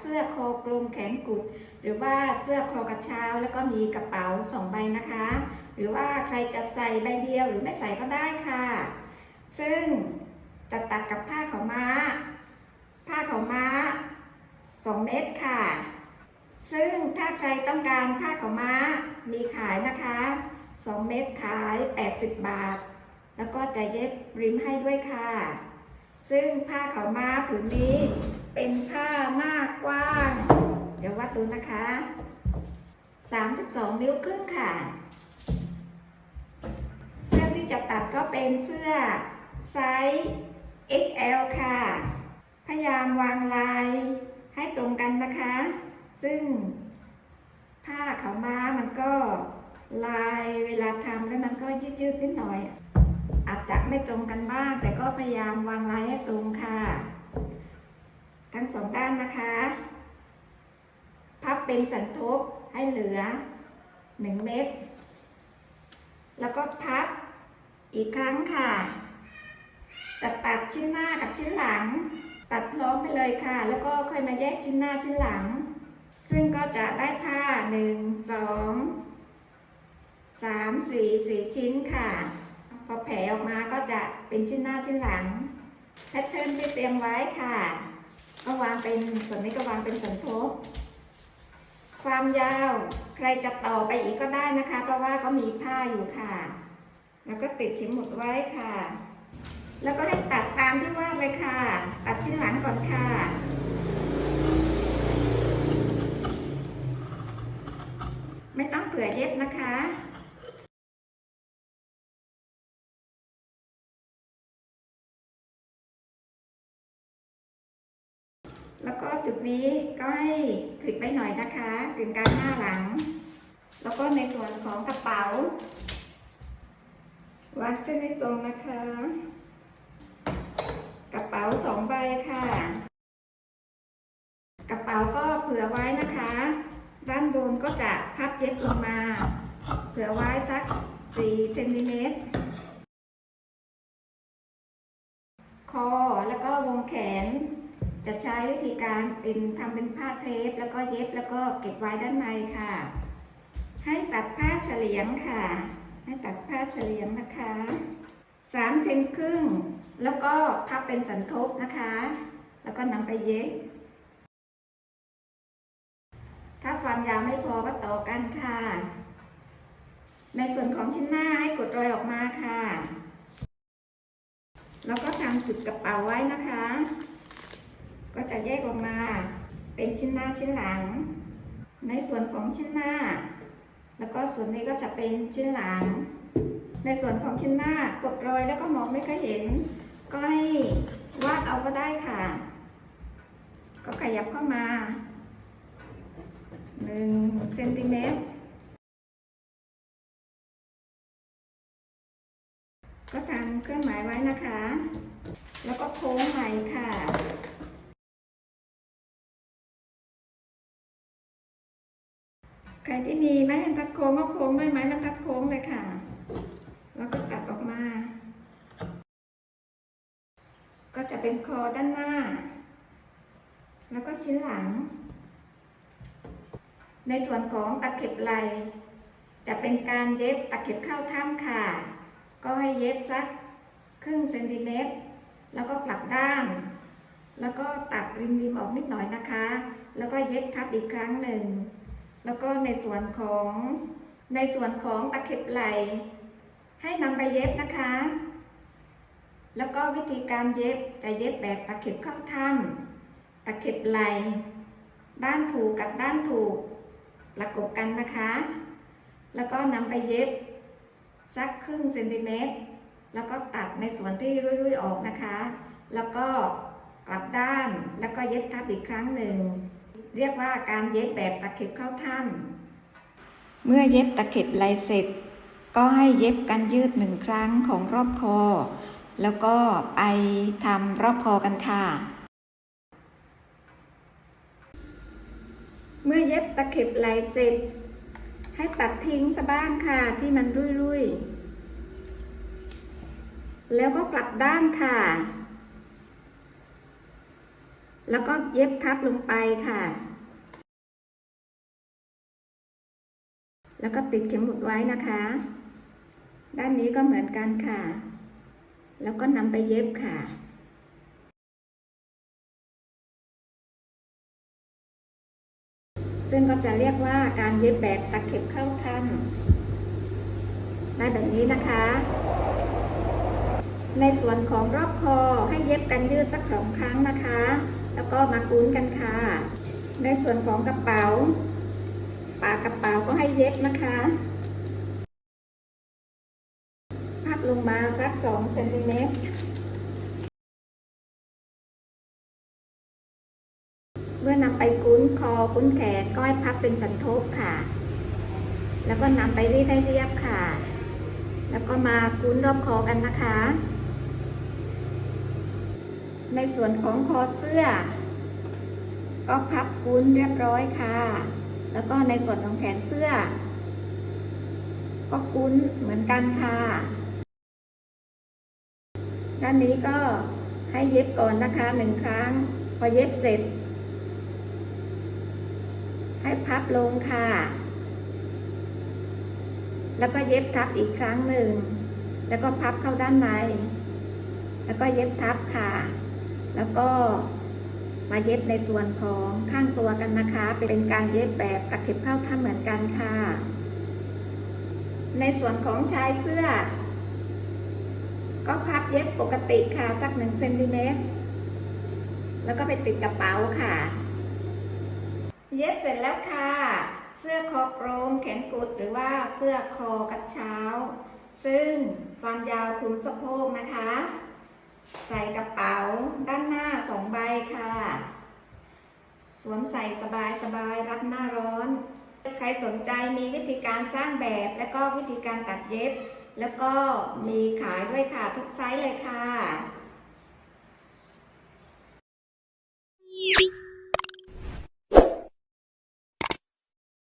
เสื้อโคกลมแขนกุด หรือว่าเสื้อคอกระเช้าแล้วก็มีกระเป๋าสองใบนะคะ หรือว่าใครจะใส่ใบเดียวหรือไม่ใส่ก็ได้ค่ะ ซึ่งจะตัดกับผ้าขาวม้า ผ้าขาวม้า 2 เมตรค่ะ ซึ่งถ้าใครต้องการผ้าขาวม้ามีขายนะคะ 2 เมตรขาย 80 บาท แล้วก็จะเย็บริมให้ด้วยค่ะ ซึ่งผ้าขาวม้าผืนนี้ เป็นผ้าหน้ากว้าง เดี๋ยววัดดูนะคะ 32 นิ้วครึ่งค่ะ เสื้อที่จะตัดก็เป็นเสื้อไซส์ XL ค่ะ พยายามวางลายให้ตรงกันนะคะ ซึ่งผ้าขาวม้ามันก็ลายเวลาทำแล้วมันก็ยืดๆนิดหน่อย อาจจะไม่ตรงกันบ้าง แต่ก็พยายามวางลายให้ตรงค่ะ ทั้งสองด้านนะคะ พับเป็นสันทบให้เหลือ 1 เม็ด แล้วก็พับอีกครั้งค่ะจะตัดชิ้นหน้ากับชิ้นหลัง ตัดพร้อมไปเลยค่ะ แล้วก็ค่อยมาแยกชิ้นหน้าชิ้นหลัง ซึ่งก็จะได้ผ้า 1 2 3 4 4 ชิ้นค่ะพอแผลออกมาก็จะเป็นชิ้นหน้าชิ้นหลังแพทเทิร์นที่เตรียมไว้ค่ะ ก็วางเป็นส่วนนี้ก็วางเป็นสันทบความยาวใครจะต่อไปอีกก็ได้นะคะ เพราะว่าเขามีผ้าอยู่ค่ะ แล้วก็ติดเข็มหมุดไว้ค่ะ แล้วก็ให้ตัดตามที่วาดเลยค่ะ ตัดชิ้นหลังก่อนค่ะไม่ต้องเผื่อเย็บนะคะ แล้วก็จุดนี้ก็ให้คลิปไว้หน่อยนะคะถึงการหน้าหลัง แล้วก็ในส่วนของกระเป๋าวางเส้นให้ตรงนะคะ กระเป๋าสองใบค่ะ กระเป๋าก็เผื่อไว้นะคะ ด้านบนก็จะพับเย็บลงมา เผื่อไว้สัก4เซนติเมตรคอแล้วก็วงแขน จะใช้วิธีการเป็นทำเป็นผ้าเทป แล้วก็เย็บแล้วก็เก็บไว้ด้านในค่ะ ให้ตัดผ้าเฉลียงค่ะ ให้ตัดผ้าเฉลียงนะคะ3เซนครึ่ง แล้วก็พับเป็นสันทบนะคะ แล้วก็นำไปเย็บถ้าความยาวไม่พอก็ต่อกันค่ะ ในส่วนของชิ้นหน้าให้กดรอยออกมาค่ะ แล้วก็ทำจุดกระเป๋าไว้นะคะ ก็จะแยกออกมาเป็นชิ้นหน้าชิ้นหลัง ในส่วนของชิ้นหน้า แล้วก็ส่วนนี้ก็จะเป็นชิ้นหลัง ในส่วนของชิ้นหน้ากดรอยแล้วก็มองไม่ค่อยเห็น ก็ให้วาดเอาก็ได้ค่ะ ก็ขยับเข้ามา1เซนติเมตรก็ทำเครื่องหมายไว้นะคะ แล้วก็โค้งใหม่ค่ะ ใครที่มีไม้บรรทัดโค้งก็โค้งด้วยไม้บรรทัดโค้งเลยค่ะ แล้วก็ตัดออกมา ก็จะเป็นคอด้านหน้า แล้วก็ชิ้นหลัง ในส่วนของตะเข็บไหลจะเป็นการเย็บตะเข็บเข้าถ้ำค่ะ ก็ให้เย็บสักครึ่งเซนติเมตร แล้วก็กลับด้าน แล้วก็ตัดริมริมๆออกนิดหน่อยนะคะ แล้วก็เย็บทับอีกครั้งหนึ่ง แล้วก็ในส่วนของในส่วนของตะเข็บไหล ให้นำไปเย็บนะคะ แล้วก็วิธีการเย็บจะเย็บแบบตะเข็บเข้าถ้ำตะเข็บไหล ด้านถูกกับด้านถูกประกบกันนะคะ แล้วก็นำไปเย็บสักครึ่งเซนติเมตร แล้วก็ตัดในส่วนที่รุ่ยๆออกนะคะ แล้วก็กลับด้านแล้วก็เย็บทับอีกครั้งหนึ่ง เรียกว่าการเย็บแบบตะเข็บเข้าถ้ำเมื่อเย็บตะเข็บลายเสร็จ ก็ให้เย็บกันยืดหนึ่งครั้งของรอบคอ แล้วก็ไปทำรอบคอกันค่ะ เมื่อเย็บตะเข็บลายเสร็จ ให้ตัดทิ้งซะบ้างค่ะที่มันรุยๆ แล้วก็กลับด้านค่ะแล้วก็เย็บทับลงไปค่ะ แล้วก็ติดเข็มหมุดไว้นะคะ ด้านนี้ก็เหมือนกันค่ะ แล้วก็นำไปเย็บค่ะซึ่งก็จะเรียกว่าการเย็บแบบตะเข็บเข้าถ้ำได้แบบนี้นะคะ ในส่วนของรอบคอให้เย็บกันยืดสักสองครั้งนะคะ แล้วก็มากุ้นกันค่ะ ในส่วนของกระเป๋า ปากกระเป๋าก็ให้เย็บนะคะพับลงมาสัก2เซนติเมตรเมื่อนำไปกุ้นคอกุ้นแขนก็ให้พับเป็นสันทบค่ะ แล้วก็นำไปรีดให้เรียบค่ะ แล้วก็มากุ้นรอบคอกันนะคะ ในส่วนของคอเสื้อ ก็พับกุ้นเรียบร้อยค่ะ แล้วก็ในส่วนของแขนเสื้อ ก็กุ้นเหมือนกันค่ะ ด้านนี้ก็ให้เย็บก่อนนะคะหนึ่งครั้ง พอเย็บเสร็จ ให้พับลงค่ะ แล้วก็เย็บทับอีกครั้งหนึ่ง แล้วก็พับเข้าด้านใน แล้วก็เย็บทับค่ะ แล้วก็ มาเย็บในส่วนของข้างตัวกันนะคะ เป็นการเย็บแบบตะเข็บเข้าถ้ำเหมือนกันค่ะ ในส่วนของชายเสื้อ ก็พับเย็บปกติค่ะสักหนึ่งเซนติเมตรแล้วก็ไปติดกระเป๋าค่ะ เย็บเสร็จแล้วค่ะ เสื้อคอกลมแขนกุดหรือว่าเสื้อคอกระเช้า ซึ่งความยาวคลุมสะโพกนะคะ ใส่กระเป๋าด้านหน้าสองใบค่ะ สวมใส่สบายสบายรับหน้าร้อน ใครสนใจมีวิธีการสร้างแบบและก็วิธีการตัดเย็บ แล้วก็มีขายด้วยค่ะทุกไซส์เลยค่ะ